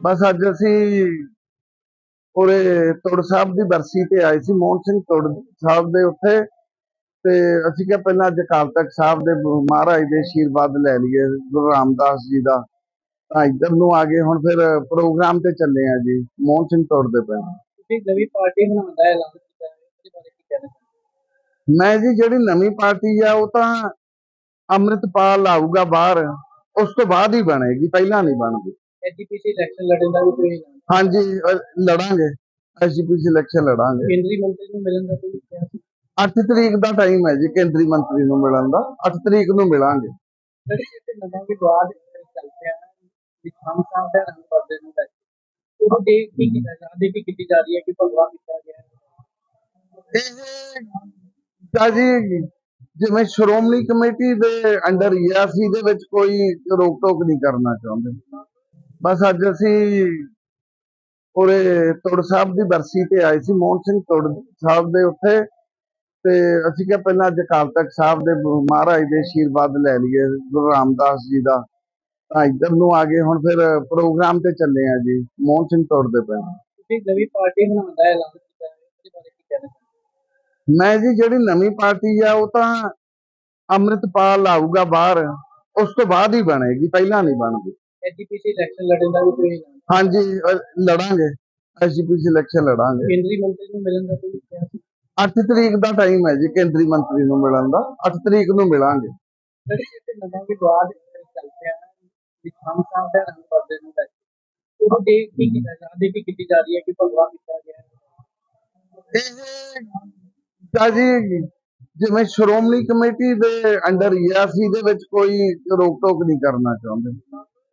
ਬਸ ਅੱਜ ਅਸੀਂ ਉਰੇ ਤੁੜ ਸਾਹਿਬ ਦੀ ਬਰਸੀ ਤੇ ਆਏ ਸੀ ਮੋਹਨ ਸਿੰਘ ਤੁੜ ਸਾਹਿਬ ਦੇ ਉੱਥੇ ਤੇ ਅਸੀਂ ਕਿਹਾ ਪਹਿਲਾਂ ਅੱਜ ਅਕਾਲ ਤਖਤ ਸਾਹਿਬ ਦੇ ਮਹਾਰਾਜ ਦੇ ਆਸ਼ੀਰਵਾਦ ਲੈ ਲਈਏ ਗੁਰੂ ਰਾਮਦਾਸ ਜੀ ਦਾ। ਤਾਂ ਇੱਧਰ ਨੂੰ ਆ ਗਏ ਹੁਣ ਫਿਰ ਪ੍ਰੋਗਰਾਮ ਤੇ ਚੱਲੇ ਆ ਜੀ ਮੋਹਨ ਸਿੰਘ ਤੁੜ ਦੇ ਤੁਸੀਂ ਨਵੀਂ ਪਾਰਟੀ ਬਣਾਉਣ ਦਾ ਐਲਾਨ ਕੀਤਾ ਹੈ ਉਹਦੇ ਬਾਰੇ ਕੀ ਕਹਿਣਾ ਚਾਹੁੰਦੇ ਮੈਂ ਜੀ ਜਿਹੜੀ ਨਵੀਂ ਪਾਰਟੀ ਆ ਉਹ ਤਾਂ ਅੰਮ੍ਰਿਤਪਾਲ ਆਊਗਾ ਬਾਹਰ ਉਸ ਤੋਂ ਬਾਅਦ ਹੀ ਬਣੇਗੀ ਪਹਿਲਾਂ ਨਹੀਂ ਬਣਦੀ। ਐਜੀਪੀਸੀ ਇਲੈਕਸ਼ਨ ਲੜਨ ਦਾ ਵੀ ਕੋਈ ਐਲਾਨ ਹਾਂਜੀ ਅ, ਲੜਾਂਗੇ। SGPC election ਲੜਾਂਗੇ। ਕੇਂਦਰੀ ਮੰਤਰੀ ਨੂੰ ਮਿਲਣ ਦਾ ਕੋਈ ਕਿਹਾ ਸੀ? 8 ਤਰੀਕ ਦਾ ਟਾਈਮ ਹੈ ਜੀ ਕੇਂਦਰੀ ਮੰਤਰੀ ਨੂੰ ਮਿਲਣ ਦਾ। 8 ਤਰੀਕ ਨੂੰ ਮਿਲਾਂਗੇ। ਜਿਹੜੀ ਇੱਥੇ ਨਵਾਂ ਵਿਵਾਦ ਚੱਲ ਰਿਹਾ ਹੈ ਵੀ ਖਾਮ ਸਾਹਿਬ ਦਾ ਰੰਗ ਪਰਦੇ ਨੂੰ ਲੈ ਕੇ। ਉਹ ਦੇ ਕੀ ਕੀਤਾ ਜਾ ਰਹੀ ਕੀ ਕੀਤੀ ਜਾ ਰਹੀ ਹੈ ਕਿ ਭਗਵਾ ਕੀਤਾ ਗਿਆ ਹੈ। ਇਹ ਤਾਂ ਜੀ ਜਿਵੇਂ ਸ਼੍ਰੋਮਣੀ ਕਮੇਟੀ ਦੇ ਅੰਡਰ ਅਸੀਂ ਇਹਦੇ ਵਿੱਚ ਕੋਈ ਰੋਕ ਟੋਕ ਨਹੀਂ ਕਰਨਾ ਚਾਹੁੰਦੇ। ਬਸ ਅੱਜ ਅਸੀਂ ਉਰੇ ਤੁੜ ਸਾਹਿਬ ਦੀ ਬਰਸੀ ਤੇ ਆਏ ਸੀ ਮੋਹਨ ਸਿੰਘ ਤੁੜ ਸਾਹਿਬ ਦੇ ਉੱਥੇ ਤੇ ਅਸੀਂ ਕਿਹਾ ਪਹਿਲਾਂ ਅੱਜ ਅਕਾਲ ਤਖਤ ਸਾਹਿਬ ਦੇ ਮਹਾਰਾਜ ਦੇ ਆਸ਼ੀਰਵਾਦ ਲੈ ਲਈਏ ਗੁਰੂ ਰਾਮਦਾਸ ਜੀ ਦਾ। ਤਾਂ ਇੱਧਰ ਨੂੰ ਆ ਗਏ ਹੁਣ ਫਿਰ ਪ੍ਰੋਗਰਾਮ ਤੇ ਚੱਲੇ ਆ ਜੀ ਮੋਹਨ ਸਿੰਘ ਤੁੜ ਦੇ ਤੁਸੀਂ ਨਵੀਂ ਪਾਰਟੀ ਬਣਾਉਣ ਦਾ ਐਲਾਨ ਕੀਤਾ ਹੈ ਉਹਦੇ ਬਾਰੇ ਕੀ ਕਹਿਣਾ ਚਾਹੁੰਦੇ ਮੈਂ ਜੀ ਜਿਹੜੀ ਨਵੀਂ ਪਾਰਟੀ ਆ ਉਹ ਤਾਂ ਅੰਮ੍ਰਿਤਪਾਲ ਆਊਗਾ ਬਾਹਰ ਉਸ ਤੋਂ ਬਾਅਦ ਹੀ ਬਣੇਗੀ ਪਹਿਲਾਂ ਨਹੀਂ ਬਣਦੀ। ਐਜੀਪੀਸੀ ਇਲੈਕਸ਼ਨ ਲੜਨ ਦਾ ਵੀ ਕੋਈ ਐਲਾਨ ਹਾਂਜੀ ਅ, ਲੜਾਂਗੇ। SGPC election ਲੜਾਂਗੇ। ਕੇਂਦਰੀ ਮੰਤਰੀ ਨੂੰ ਮਿਲਣ ਦਾ ਕੋਈ ਕਿਹਾ ਸੀ? 8 ਤਰੀਕ ਦਾ ਟਾਈਮ ਹੈ ਜੀ ਕੇਂਦਰੀ ਮੰਤਰੀ ਨੂੰ ਮਿਲਣ ਦਾ। 8 ਤਰੀਕ ਨੂੰ ਮਿਲਾਂਗੇ। ਜਿਹੜੀ ਇੱਥੇ ਨਵਾਂ ਵਿਵਾਦ ਚੱਲ ਰਿਹਾ ਹੈ ਵੀ ਖਾਮ ਸਾਹਿਬ ਦਾ ਰੰਗ ਪਰਦੇ ਨੂੰ ਲੈ ਕੇ। ਉਹ ਦੇ ਕੀ ਕੀਤਾ ਜਾ ਰਹੀ ਕੀ ਕੀਤੀ ਜਾ ਰਹੀ ਹੈ ਕਿ ਭਗਵਾ ਕੀਤਾ ਗਿਆ ਹੈ? ਇਹ ਤਾਂ ਜੀ ਜਿਵੇਂ ਸ਼੍ਰੋਮਣੀ ਕਮੇਟੀ ਦੇ ਅੰਡਰ ਅਸੀਂ ਇਹਦੇ ਵਿੱਚ ਕੋਈ ਰੋਕ ਟੋਕ ਨਹੀਂ ਕਰਨਾ ਚਾਹੁੰਦੇ।